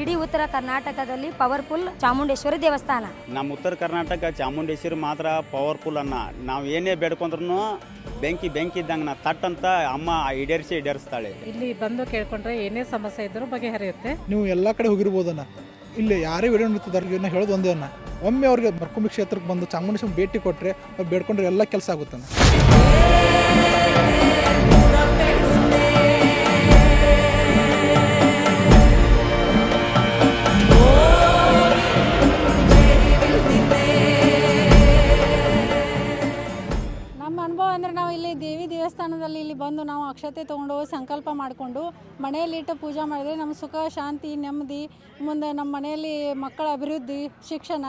ಇಡೀ ಉತ್ತರ ಕರ್ನಾಟಕದಲ್ಲಿ ಪವರ್ಫುಲ್ ಚಾಮುಂಡೇಶ್ವರಿ ದೇವಸ್ಥಾನ. ನಮ್ಮ ಉತ್ತರ ಕರ್ನಾಟಕ ಚಾಮುಂಡೇಶ್ವರಿ ಮಾತ್ರ ಪವರ್ಫುಲ್ ಅನ್ನ. ನಾವು ಏನೇ ಬೇಡ್ಕೊಂಡ್ರು ಬೆಂಕಿ ಬೆಂಕಿ ಇದ್ದಂಗೆ ನಾ ತಟ್ ಅಂತ ಅಮ್ಮ ಈಡೇರಿಸಿ ಈಡೇರಿಸ್ತಾಳೆ. ಇಲ್ಲಿ ಬಂದು ಕೇಳ್ಕೊಂಡ್ರೆ ಏನೇ ಸಮಸ್ಯೆ ಇದ್ರೂ ಬಗೆಹರಿಯುತ್ತೆ. ನೀವು ಎಲ್ಲ ಕಡೆ ಹೋಗಿರ್ಬೋದನ್ನ ಇಲ್ಲಿ ಯಾರೇ ವಿಡಿಯೋ ನೋಡ್ತಿದ್ದಾರೆ ಇವ್ರನ್ನ ಹೇಳೋದು ಒಂದೇ ಅನ್ನ. ಒಮ್ಮೆ ಅವ್ರಿಗೆ ಮರ್ಕುಂಬಿ ಕ್ಷೇತ್ರಕ್ಕೆ ಬಂದು ಚಾಮುಂಡೇಶ್ವರಿ ಭೇಟಿ ಕೊಟ್ಟರೆ ಅವ್ರು ಬೇಡ್ಕೊಂಡ್ರೆ ಎಲ್ಲ ಕೆಲಸ ಆಗುತ್ತಣ್ಣ ದೇವಸ್ಥಾನದಲ್ಲಿ ಇಲ್ಲಿ ಬಂದು ನಾವು ಅಕ್ಷತೆ ತೊಗೊಂಡು ಸಂಕಲ್ಪ ಮಾಡಿಕೊಂಡು ಮನೆಯಲ್ಲಿಟ್ಟು ಪೂಜೆ ಮಾಡಿದರೆ ನಮ್ಮ ಸುಖ, ಶಾಂತಿ, ನೆಮ್ಮದಿ, ಮುಂದೆ ನಮ್ಮ ಮನೆಯಲ್ಲಿ ಮಕ್ಕಳ ಅಭಿವೃದ್ಧಿ, ಶಿಕ್ಷಣ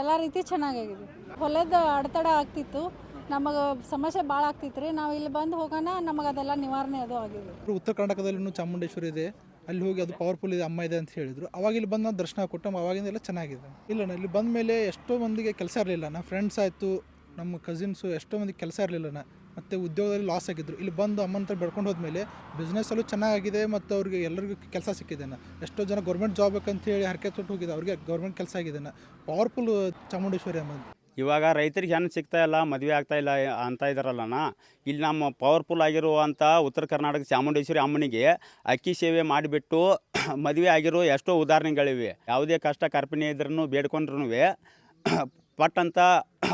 ಎಲ್ಲ ರೀತಿ ಚೆನ್ನಾಗಾಗಿದೆ. ಹೊಲದ ಅಡೆತಡೆ ಆಗ್ತಿತ್ತು. ನಮಗೆ ಸಮಸ್ಯೆ ಭಾಳ ಆಗ್ತಿತ್ತು ರೀ. ನಾವು ಇಲ್ಲಿ ಬಂದು ಹೋಗೋಣ, ನಮಗೆ ಅದೆಲ್ಲ ನಿವಾರಣೆ ಅದು ಆಗಿದೆ. ಉತ್ತರ ಕರ್ನಾಟಕದಲ್ಲೂ ಚಾಮುಂಡೇಶ್ವರಿ ಇದೆ. ಅಲ್ಲಿ ಹೋಗಿ ಅದು ಪವರ್ಫುಲ್ ಇದೆ, ಅಮ್ಮ ಇದೆ ಅಂತ ಹೇಳಿದ್ರು. ಅವಾಗ ಇಲ್ಲಿ ಬಂದು ನಾವು ದರ್ಶನ ಕೊಟ್ಟು ಅವಾಗಿಂದ ಎಲ್ಲ ಚೆನ್ನಾಗಿದೆ. ಇಲ್ಲ ಇಲ್ಲಿ ಬಂದ ಮೇಲೆ ಎಷ್ಟೋ ಮಂದಿಗೆ ಕೆಲಸ ಇರಲಿಲ್ಲ. ನಮ್ಮ ಫ್ರೆಂಡ್ಸ್ ಆಯಿತು, ನಮ್ಮ ಕಸಿನ್ಸು ಎಷ್ಟೋ ಮಂದಿಗೆ ಕೆಲಸ ಇರಲಿಲ್ಲ. ಮತ್ತು ಉದ್ಯೋಗದಲ್ಲಿ ಲಾಸ್ ಆಗಿದ್ರು. ಇಲ್ಲಿ ಬಂದು ಅಮ್ಮನ ಹತ್ರ ಬೆಳ್ಕೊಂಡು ಹೋದ್ಮೇಲೆ ಬಿಸ್ನೆಸ್ಸಲ್ಲೂ ಚೆನ್ನಾಗಿದೆ ಮತ್ತು ಅವ್ರಿಗೆ ಎಲ್ಲರಿಗೂ ಕೆಲಸ ಸಿಕ್ಕಿದೆ ಎಷ್ಟೋ ಜನ ಗೌರ್ಮೆಂಟ್ ಜಾಬ್ ಹೇಳಿ ಹರಕೆ ತೊಟ್ಟು ಹೋಗಿದೆ ಅವ್ರಿಗೆ ಗೌರ್ಮೆಂಟ್ ಕೆಲಸ ಆಗಿದೆ ಪವರ್ಫುಲ್ ಚಾಮುಂಡೇಶ್ವರಿ ಅಮ್ಮ ಇವಾಗ ರೈತರಿಗೆ ಹೆಣ್ಣು ಸಿಗ್ತಾ ಇಲ್ಲ, ಮದುವೆ ಆಗ್ತಾ ಇಲ್ಲ ಅಂತ ಇದಾರಲ್ಲಣ್ಣ ಇಲ್ಲಿ ನಮ್ಮ ಪವರ್ಫುಲ್ ಆಗಿರುವಂಥ ಉತ್ತರ ಕರ್ನಾಟಕ ಚಾಮುಂಡೇಶ್ವರಿ ಅಮ್ಮನಿಗೆ ಅಕ್ಕಿ ಸೇವೆ ಮಾಡಿಬಿಟ್ಟು ಮದುವೆ ಆಗಿರೋ ಎಷ್ಟೋ ಉದಾಹರಣೆಗಳಿವೆ. ಯಾವುದೇ ಕಷ್ಟ ಕರ್ಪಿಣಿ ಇದ್ರೂ ಬೇಡ್ಕೊಂಡ್ರೂ ಪಟ್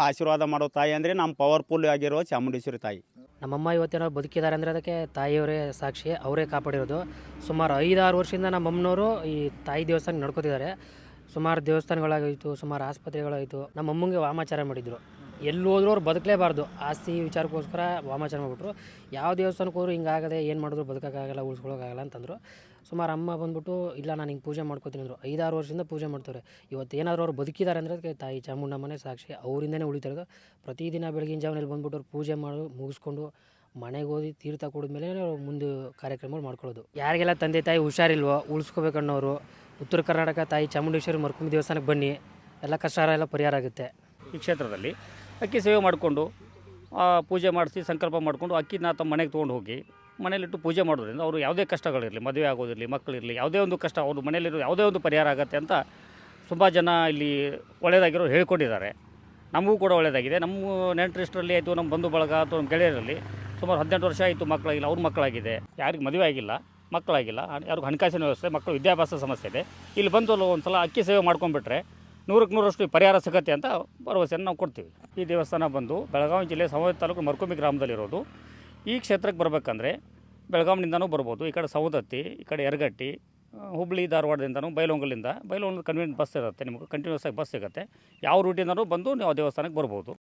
ಆಶೀರ್ವಾದ ಮಾಡೋ ತಾಯಿ ಅಂದರೆ ನಮ್ಮ ಪವರ್ಫುಲ್ ಆಗಿರೋ ಚಾಮುಂಡೇಶ್ವರಿ ತಾಯಿ. ನಮ್ಮಮ್ಮ ಇವತ್ತೇನೋ ಬದುಕಿದ್ದಾರೆ ಅಂದರೆ ಅದಕ್ಕೆ ತಾಯಿಯವರೇ ಸಾಕ್ಷಿ, ಅವರೇ ಕಾಪಾಡಿರೋದು. ಸುಮಾರು ಐದಾರು ವರ್ಷದಿಂದ ನಮ್ಮಮ್ಮನವರು ಈ ತಾಯಿ ದೇವಸ್ಥಾನ ನಡ್ಕೋತಿದ್ದಾರೆ. ಸುಮಾರು ದೇವಸ್ಥಾನಗಳಾಗಿತ್ತು ಸುಮಾರು ಆಸ್ಪತ್ರೆಗಳಾಯಿತು ನಮ್ಮಮ್ಮಂಗೆ ವಾಮಾಚಾರ ಮಾಡಿದ್ರು. ಎಲ್ಲಿ ಹೋದ್ರೂ ಅವ್ರು ಬದುಕಲೇಬಾರ್ದು. ಆಸ್ತಿ ವಿಚಾರಕ್ಕೋಸ್ಕರ ವಾಮಾಚಾರ ಮಾಡಿಬಿಟ್ರು. ಯಾವ ದೇವಸ್ಥಾನಕ್ಕೆ ಹೋದ್ರು ಹಿಂಗಾಗದೆ ಏನು ಮಾಡಿದ್ರು ಬದುಕೋಕ್ಕಾಗಲ್ಲ, ಉಳಿಸ್ಕೊಳ್ಳೋಕ್ಕಾಗಲ್ಲ ಅಂತಂದರು. ಸುಮಾರು ಅಮ್ಮ ಬಂದ್ಬಿಟ್ಟು, ಇಲ್ಲ ನಾನು ಹಿಂಗೆ ಪೂಜೆ ಮಾಡ್ಕೋತೀನಿ ಅಂದರು. ಐದಾರು ವರ್ಷದಿಂದ ಪೂಜೆ ಮಾಡ್ತಾರೆ ಇವತ್ತು ಏನಾದರೂ ಅವ್ರು ಬದುಕಿದ್ದಾರೆ ಅಂದರೆ ತಾಯಿ ಚಾಮುಂಡಮ್ಮನೇ ಸಾಕ್ಷಿ. ಅವರಿಂದನೇ ಉಳಿತಿರೋದು ಪ್ರತಿದಿನ ಬೆಳಗಿನ ಜಾವನಲ್ಲಿ ಬಂದ್ಬಿಟ್ಟು ಅವ್ರು ಪೂಜೆ ಮಾಡಿ, ಮುಗಿಸ್ಕೊಂಡು ಮನೆಗೆ ಹೋಗಿ ತೀರ್ಥ ಕುಡಿದ್ಮೇಲೆ ಅವ್ರು ಮುಂದೆ ಕಾರ್ಯಕ್ರಮಗಳು ಮಾಡ್ಕೊಳ್ಳೋದು. ಯಾರಿಗೆಲ್ಲ ತಂದೆ ತಾಯಿ ಹುಷಾರಿಲ್ವೋ, ಉಳಿಸ್ಕೋಬೇಕನ್ನೋರು, ಉತ್ತರ ಕರ್ನಾಟಕ ತಾಯಿ ಚಾಮುಂಡೇಶ್ವರಿ ಮರ್ಕುಂಬಿ ದೇವಸ್ಥಾನಕ್ಕೆ ಬನ್ನಿ. ಎಲ್ಲ ಕಷ್ಟ ಎಲ್ಲ ಪರಿಹಾರ ಆಗುತ್ತೆ. ಈ ಕ್ಷೇತ್ರದಲ್ಲಿ ಅಕ್ಕಿ ಸೇವೆ ಮಾಡಿಕೊಂಡು ಪೂಜೆ ಮಾಡಿಸಿ ಸಂಕಲ್ಪ ಮಾಡಿಕೊಂಡು ಅಕ್ಕಿನ ತಮ್ಮ ಮನೆಗೆ ತೊಗೊಂಡು ಹೋಗಿ ಮನೇಲಿಟ್ಟು ಪೂಜೆ ಮಾಡೋದ್ರಿಂದ ಅವರು ಯಾವುದೇ ಕಷ್ಟಗಳಿರಲಿ, ಮದುವೆ ಆಗೋದಿರಲಿ, ಮಕ್ಕಳಿರಲಿ, ಯಾವುದೇ ಒಂದು ಕಷ್ಟ, ಅವರು ಮನೇಲಿರೋ ಯಾವುದೇ ಒಂದು ಪರಿಹಾರ ಆಗುತ್ತೆ ಅಂತ ತುಂಬ ಜನ ಇಲ್ಲಿ ಒಳ್ಳೆಯದಾಗಿರೋ ಹೇಳ್ಕೊಂಡಿದ್ದಾರೆ. ನಮಗೂ ಕೂಡ ಒಳ್ಳೆಯದಾಗಿದೆ ನಮ್ಮ ನೆಂಟರಿಷ್ಟರಲ್ಲಿ ಆಯಿತು, ನಮ್ಮ ಬಂಧು ಬಳಗ ಅಥವಾ ನಮ್ಮ ಗೆಳೆಯರಲ್ಲಿ ಸುಮಾರು ಹದಿನೆಂಟು ವರ್ಷ ಆಯಿತು ಮಕ್ಕಳಾಗಿಲ್ಲ, ಅವ್ರ ಮಕ್ಕಳಾಗಿದೆ. ಯಾರಿಗೆ ಮದುವೆ ಆಗಿಲ್ಲ, ಮಕ್ಕಳಾಗಿಲ್ಲ. ಯಾರಿಗೂ ಹಣಕಾಸಿನ ವ್ಯವಸ್ಥೆ, ಮಕ್ಕಳು ವಿದ್ಯಾಭ್ಯಾಸ ಸಮಸ್ಯೆ ಇದೆ. ಇಲ್ಲಿ ಬಂದು ಒಂದು ಸಲ ಅಕ್ಕಿ ಸೇವೆ ಮಾಡ್ಕೊಂಡ್ಬಿಟ್ರೆ ನೂರಕ್ಕೆ ನೂರಷ್ಟು ಪರಿಹಾರ ಸಿಗತ್ತೆ ಅಂತ ಭರವಸೆಯನ್ನು ನಾವು ಕೊಡ್ತೀವಿ. ಈ ದೇವಸ್ಥಾನ ಬಂದು ಬೆಳಗಾವಿ ಜಿಲ್ಲೆ ಸವದತ್ತಿ ತಾಲೂಕು ಮರ್ಕೊಮ್ಮಿ ಗ್ರಾಮದಲ್ಲಿರೋದು. ಈ ಕ್ಷೇತ್ರಕ್ಕೆ ಬರಬೇಕಂದ್ರೆ ಬೆಳಗಾವಿನಿಂದನೂ ಬರ್ಬೋದು, ಈ ಕಡೆ ಸವದತ್ತಿ, ಈ ಕಡೆ ಯರಗಟ್ಟಿ ಹುಬ್ಳಿ, ಧಾರವಾಡದಿಂದನೂ ಬೈಲೊಂಗಲಿಂದ ಬೈಲೊಂಗಲ್ ಕನ್ವೀನಿಯಂಟ್ ಬಸ್ ಇರುತ್ತೆ, ನಿಮಗೆ ಕಂಟಿನ್ಯೂಸ್ ಆಗಿ ಬಸ್ ಸಿಗುತ್ತೆ. ಯಾವ ರೂಟಿಂದನೂ ಬಂದು ನೀವು ದೇವಸ್ಥಾನಕ್ಕೆ ಬರ್ಬೋದು.